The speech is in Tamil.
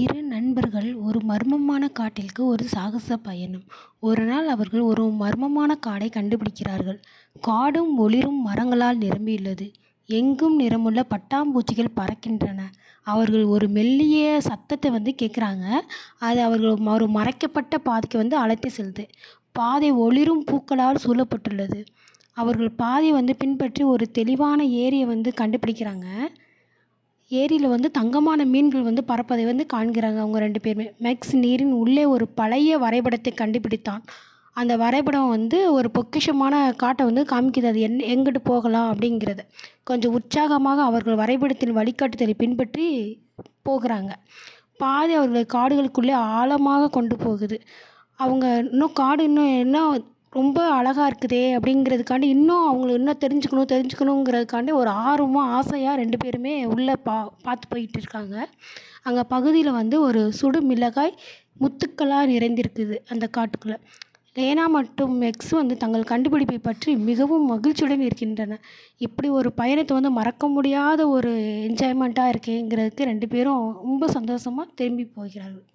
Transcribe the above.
இரு நண்பர்கள் ஒரு மர்மமான காட்டிற்கு ஒரு சாகச பயணம். ஒரு நாள் அவர்கள் ஒரு மர்மமான காடை கண்டுபிடிக்கிறார்கள். காடும் ஒளிரும் மரங்களால் நிரம்பியுள்ளது. எங்கும் நிறமுள்ள பட்டாம்பூச்சிகள் பறக்கின்றன. அவர்கள் ஒரு மெல்லிய சத்தத்தை வந்து கேட்குறாங்க. அது அவர்கள் ஒரு மறைக்கப்பட்ட பாதைக்கு வந்து அழைத்து செல்லுது. பாதை ஒளிரும் பூக்களால் சூழப்பட்டுள்ளது. அவர்கள் பாதையை வந்து பின்பற்றி ஒரு தெளிவான ஏரியை வந்து கண்டுபிடிக்கிறாங்க. ஏரியில் வந்து தங்கமான மீன்கள் வந்து பறப்பதை வந்து காண்கிறாங்க அவங்க ரெண்டு பேருமே. மேக்ஸ் நீரின் உள்ளே ஒரு பழைய வரைபடத்தை கண்டுபிடித்தான். அந்த வரைபடம் வந்து ஒரு பொக்கிஷமான காட்டை வந்து காமிக்குது. அது என் எங்கிட்டு போகலாம் அப்படிங்கிறத. கொஞ்சம் உற்சாகமாக அவர்கள் வரைபடத்தின் வழிகாட்டுதலை பின்பற்றி போகிறாங்க. பாதி அவர்களை காடுகளுக்குள்ளே ஆழமாக கொண்டு போகுது. அவங்க இன்னும் காடு இன்னும் என்ன ரொம்ப அழகாக இருக்குதே அப்படிங்கிறதுக்காண்டி இன்னும் அவங்கள இன்னும் தெரிஞ்சுக்கணும் தெரிஞ்சுக்கணுங்கிறதுக்காண்டி ஒரு ஆர்வமாக ஆசையாக ரெண்டு பேருமே உள்ளே பா பார்த்து போயிட்டு இருக்காங்க. அங்கே பகுதியில் வந்து ஒரு சுடு மிளகாய் முத்துக்களாக நிறைந்திருக்குது அந்த காட்டுக்குள்ளே. லேனா மற்றும் மெக்ஸ் வந்து தங்கள் கண்டுபிடிப்பை பற்றி மிகவும் மகிழ்ச்சியுடன் இருக்கின்றன. இப்படி ஒரு பயணத்தை வந்து மறக்க முடியாத ஒரு என்ஜாய்மெண்ட்டாக இருக்கேங்கிறதுக்கு ரெண்டு பேரும் ரொம்ப சந்தோஷமாக திரும்பி போகிறார்கள்.